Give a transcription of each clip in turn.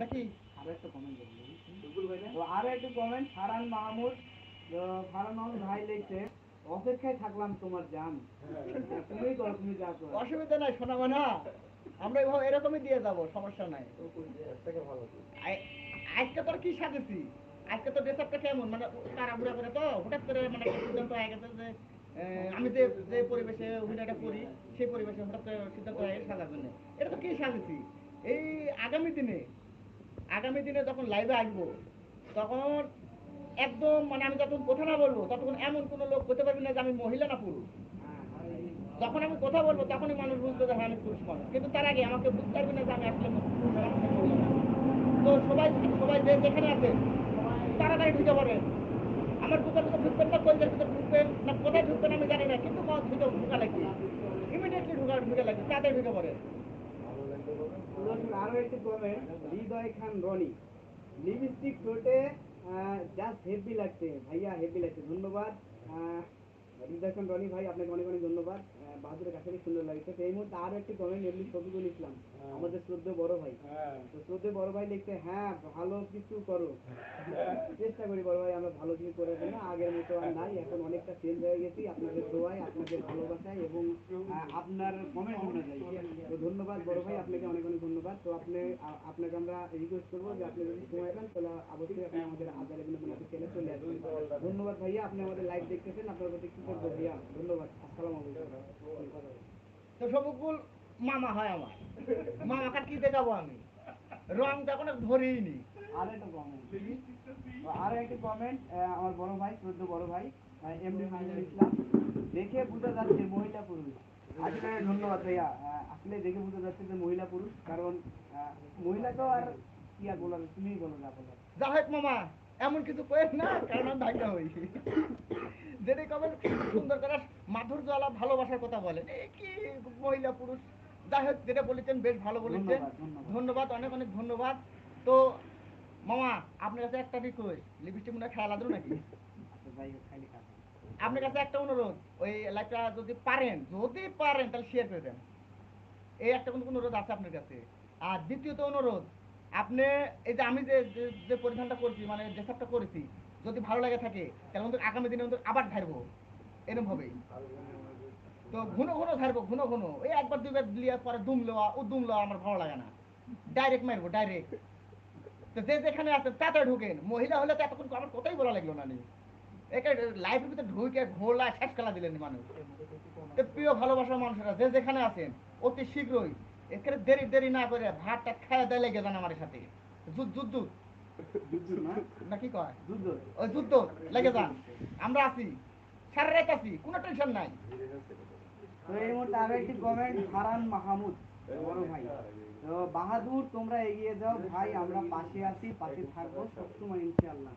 নাকি? আরও একটা কমেন্ট তো আরও একটা কমেন্ট ফারান মাহমুদ ফারান মাহমুদ ভাই লিখছে অপেক্ষায় থাকলাম তোমার জান। তুমি করো তুমি যা করো। অসুবিধা নাই শোনাবো না আমরা এভাবে এরকমই দিয়ে যাব সমস্যা নাই। আজকে তোর কি সাজেছি? আজকে তো ড্রেসআপটা কেমন? মানে তাড়াহুড়া করে তো হঠাৎ করে মানে সিদ্ধান্ত হয়ে গেছে যে আমি যে যে পরিবেশে অভিনয়টা করি সেই পরিবেশে হঠাৎ করে সিদ্ধান্ত হয়ে সাজার জন্য। এটা তো কি সাজেছি? এই আগামী দিনে আগামী দিনে যখন লাইভে আসব, তখন একদম মানে আমি যখন কথা না বলব, ততক্ষণ এমন কোনো লোক হতে পারবে না যে আমি মহিলা না পুরুষ। যখন আমি কথা বলব, তখনই মানুষ বুঝতে যে হ্যাঁ আমি পুরুষ মানুষ। কিন্তু তার আগে আমাকে বুঝতে পারবে না যে আমি আসলে। তো সবাই সবাই যে যেখানে আছে, তাড়াতাড়ি ঢুকে পড়েন আমার দোকান ভিতরে ঢুকবেন না কলকাতার ভিতরে ঢুকবেন না, কোথায় ঢুকবেন আমি জানি না, কিন্তু ঢুকে লাগবে। ইমিডিয়েটলি ঢুকা ঢুকে লাগবে, তাড়াতাড়ি ঢুকে পড়েন আরও একটি কমেন্ট হৃদয় খান রনি। লিপস্টিক ঠোঁটে জাস্ট হেভি লাগছে। ভাইয়া হেভি লাগছে। ধন্যবাদ। আহ, রনি ভাই আপনাকে অনেক অনেক ধন্যবাদ। বাহাদুরের কাছে সুন্দর লাগছে। তো এই মুহূর্তে আরও একটি কমেন্ট এমনি শফিকুল ইসলাম আমাদের শ্রদ্ধ বড় ভাই। তো শ্রদ্ধ বড় ভাই লিখছে হ্যাঁ ভালো কিছু করো। চেষ্টা করি বড় ভাই আমরা ভালো কিছু করে দিই না আগের মতো আর নাই এখন অনেকটা চেঞ্জ হয়ে গেছি। আপনাদের দোয়ায় আপনাদের ভালোবাসায় এবং আপনার কমেন্ট অনুযায়ী তো ধন্যবাদ বড় ভাই আপনাকে অনেক অনেক ধন্যবাদ। তো আপনি আপনাকে আমরা রিকোয়েস্ট করব যে আপনি যদি সময় পান তাহলে অবশ্যই আপনি আমাদের আজারে অফিসিয়ালে চলে আসবেন। ধন্যবাদ ভাইয়া আপনি আমাদের লাইভ দেখতেছেন আপনার প্রতি কৃতজ্ঞ ভাইয়া। ধন্যবাদ আসসালামু তো সবগুল মামা হয় আমার। মামাকে কি দেখাবো আমি? রংটা কোনো ধরেই নি। আর একটা কমেন্ট আর একটা কমেন্ট আমার বড় ভাই শ্রদ্ধ বড় ভাই এমডি মাহিনুল ইসলাম। দেখে বোঝা যাচ্ছে মহিলা পুরুষ। আসলে ধন্যবাদ ভাইয়া। আসলে দেখে বোঝা যাচ্ছে যে মহিলা পুরুষ কারণ মহিলা তো আর কি আর বলার তুমিই বলো না বলো যা হোক মামা এমন কিছু কয়েন না কারণ আমি ভাগ্য হই। যেটা কবেন সুন্দর করে মাধুর্য আলাপ ভালোবাসার কথা বলেন। এই কি মহিলা পুরুষ। যাই হোক যেটা বলেছেন বেশ ভালো বলেছেন। ধন্যবাদ, অনেক অনেক ধন্যবাদ। তো মামা আপনার কাছে একটা রিকোয়েস্ট লিপস্টিক মনে হয় খেয়াল আদর নাকি? আপনার কাছে একটা অনুরোধ। ওই লাইভটা যদি পারেন যদি পারেন তাহলে শেয়ার করে দেন। এই একটা কোনো অনুরোধ আছে আপনার কাছে। আর দ্বিতীয়ত অনুরোধ আপনি এই যে আমি যে, যে- পরিধানটা করছি মানে ড্রেসআপটা করেছি, যদি ভালো লাগে থাকে, তাহলে কিন্তু আগামী দিনে কিন্তু আবার ধারবো। এরকম ভাবেই তো ঘন ঘন ধারবো, ঘন ঘন। এই একবার, দুইবার দিলে পরে দুম লওয়া, ও দুম লওয়া আমার ভালো লাগে না। ডাইরেক্ট মারবো ডাইরেক্ট তো যে যেখানে আছে, তাতে ঢুকেন। মহিলা হলে তো এতক্ষণ আমার কথাই বলা লাগল না নি। একে লাইফের ভিতরে ঢুকে ঘোলা শেষ খেলা দিলেন মানুষ। প্রিয় ভালোবাসার মানুষরা, যে যেখানে আছেন, অতি শীঘ্রই এখানে দেরি দেরি না করে ভাতটা খায় দেয় লেগে যান আমার সাথে। যুদ্ধ যুদ্ধ। যুদ্ধ না? না কি কয়? যুদ্ধ। ওই যুদ্ধ লেগে যান। আমরা আছি। সারা রাত আছি কোনো টেনশন নাই। তো এই মুহূর্তে আরও একটি কমেন্ট ফারান মাহমুদ বড় ভাই। তো বাহাদুর তোমরা এগিয়ে যাও। ভাই আমরা পাশে আছি পাশে থাকব সবসময় ইনশাআল্লাহ।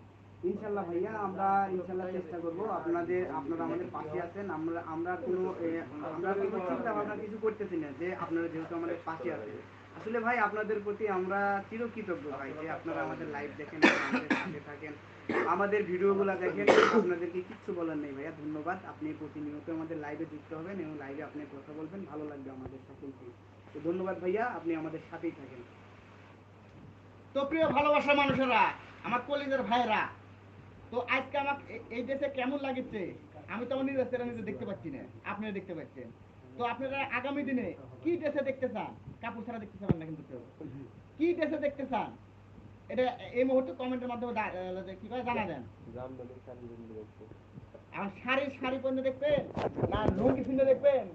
ইনশাআল্লাহ ভাইয়া, আমরা ইনশাআল্লাহ চেষ্টা করব। আপনাদের, আপনারা আমাদের পাশে আছেন। আমরা আমরা কোনো আমরা কোনো চিন্তা ভাবনা কিছু করতেছি না যে আপনারা যেহেতু আমাদের পাশে আছেন। আসলে ভাই, আপনাদের প্রতি আমরা চিরকৃতজ্ঞ ভাই যে আপনারা আমাদের লাইভ দেখেন, আমাদের পাশে থাকেন। আমাদের ভিডিওগুলো দেখেন, আপনাদেরকে কিচ্ছু বলার নেই ভাইয়া। ধন্যবাদ। আপনি প্রতিনিয়ত আমাদের লাইভে যুক্ত হবেন এবং লাইভে আপনি কথা বলবেন। ভালো লাগবে আমাদের সকলকে। তো ধন্যবাদ ভাইয়া, আপনি আমাদের সাথেই থাকেন। তো প্রিয় ভালোবাসা মানুষেরা, আমার কলিজের ভাইরা তো আজকে আমার এই দেশে কেমন লাগছে? আমি তো আমার নিজের চেহারা নিজে দেখতে পাচ্ছি না। আপনারা দেখতে পাচ্ছেন। তো আপনারা আগামী দিনে কি দেশে দেখতে চান? কাপড় ছাড়া দেখতে চান না কিন্তু কেউ। কি দেশে দেখতে চান? এটা এই মুহূর্তে কমেন্টের মাধ্যমে দা- কি করে জানা দেন এখন শাড়ি শাড়ি পরে দেখবেন? না লুঙ্গি ফিরে দেখবেন?